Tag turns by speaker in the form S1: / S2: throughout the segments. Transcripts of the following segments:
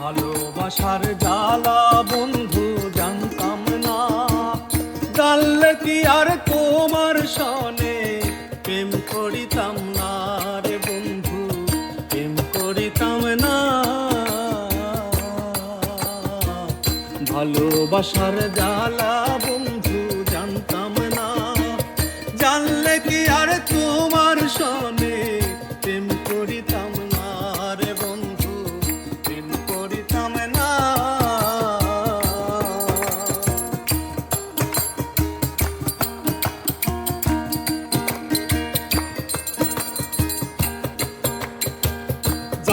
S1: ভালোবাসার জ্বালা, বন্ধু, জানতাম না। জানলে কি আর তোমার সনে? প্রেম করিতাম না রে বন্ধু, প্রেম করিতাম না। ভালোবাসার জ্বালা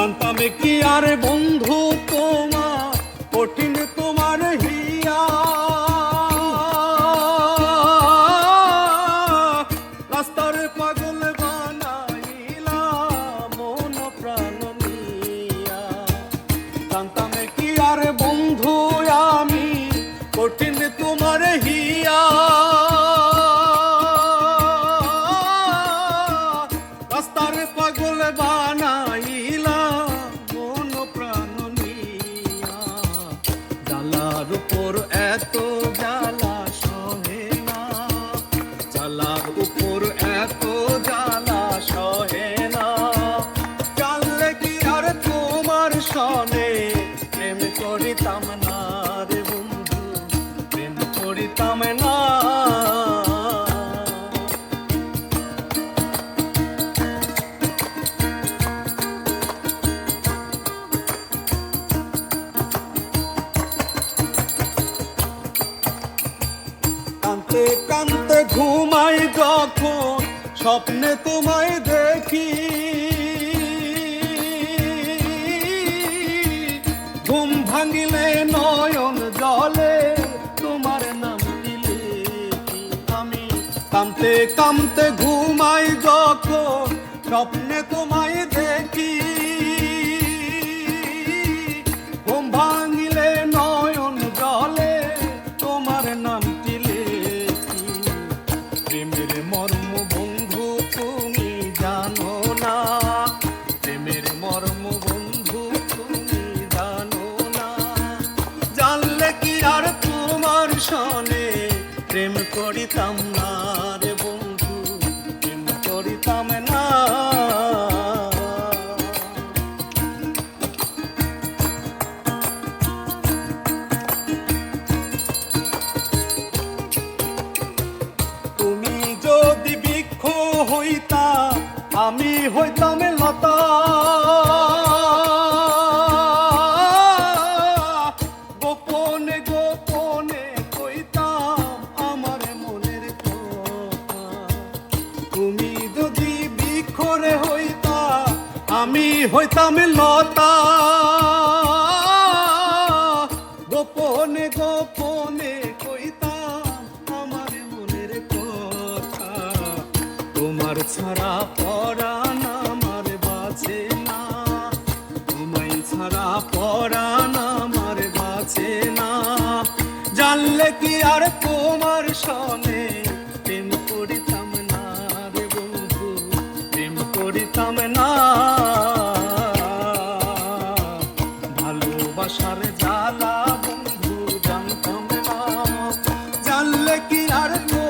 S1: জানতাম কি আর বন্ধু তোমার? কঠিন তোমার হিয়া রাস্তার পাগল বানাইলা মন প্রাণ মিয়া জানতাম কি আর বন্ধু do couro é todo. কান্তে ঘুমাই যখন স্বপ্নে তোমায় দেখি। ঘুম ভাঙিলে নয়ন জলে তোমার নাম আমি? কামতে কামতে ঘুমাই যখন স্বপ্নে তোমায় প্রেম করিতাম না রে বন্ধু প্রেম করিতাম না। তুমি যদি বৃক্ষ হইতা আমি হইতাম আমি হইতাম লতা গোপনে গোপনে কইতাম আমার মনের কথা। তোমার ছাড়া পরাণ আমার বাঁচে না। তোমায় ছাড়া পরাণ আমার বাঁচে না। জানলে কি আর তোমার সনে জানলে